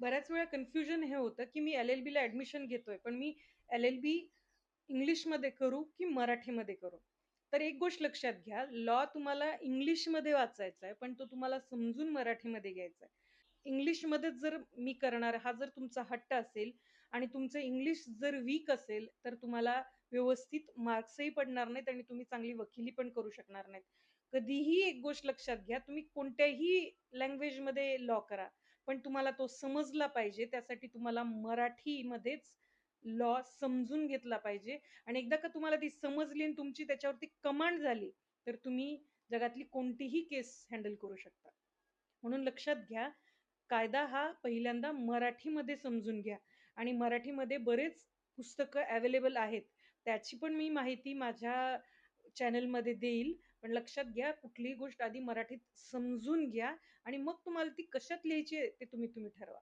बऱ्याच वेळा कन्फ्युजन हे होतं, की मी एल-एल-बीला ॲडमिशन घेतोय, पण मी एल-एल-बी इंग्लिशमध्ये करू की मराठीमध्ये करू? तर एक गोष्ट लक्षात घ्या, लॉ तुम्हाला इंग्लिशमध्ये वाचायचा आहे, पण तो तुम्हाला समजून मराठीमध्ये घ्यायचा आहे. इंग्लिशमध्येच जर मी करणार हा जर तुमचा हट्ट असेल आणि तुमचं इंग्लिश जर वीक असेल, तर तुम्हाला व्यवस्थित मार्क्सही पडणार नाहीत आणि तुम्ही चांगली वकिली पण करू शकणार नाहीत. कधीही एक गोष्ट लक्षात घ्या, तुम्ही कोणत्याही लँग्वेजमध्ये लॉ करा, पण तुम्हाला तो समजला पाहिजे. त्यासाठी तुम्हाला मराठीमध्येच लॉ समजून घेतला पाहिजे आणि एकदा का तुम्हाला ती समजली आणि तुमची त्याच्यावरती कमांड झाली, तर तुम्ही जगातली कोणतीही केस हँडल करू शकता. म्हणून लक्षात घ्या, कायदा हा पहिल्यांदा मराठीमध्ये समजून घ्या आणि मराठीमध्ये बरेच पुस्तकं अवेलेबल आहेत. त्याची पण मी माहिती माझ्या चॅनलमध्ये देईल. पण लक्षात घ्या, कुठलीही गोष्ट आधी मराठीत समजून घ्या आणि मग तुम्हाला ती कशात लिहायची आहे, ते तुम्ही-तुम्ही ठरवा.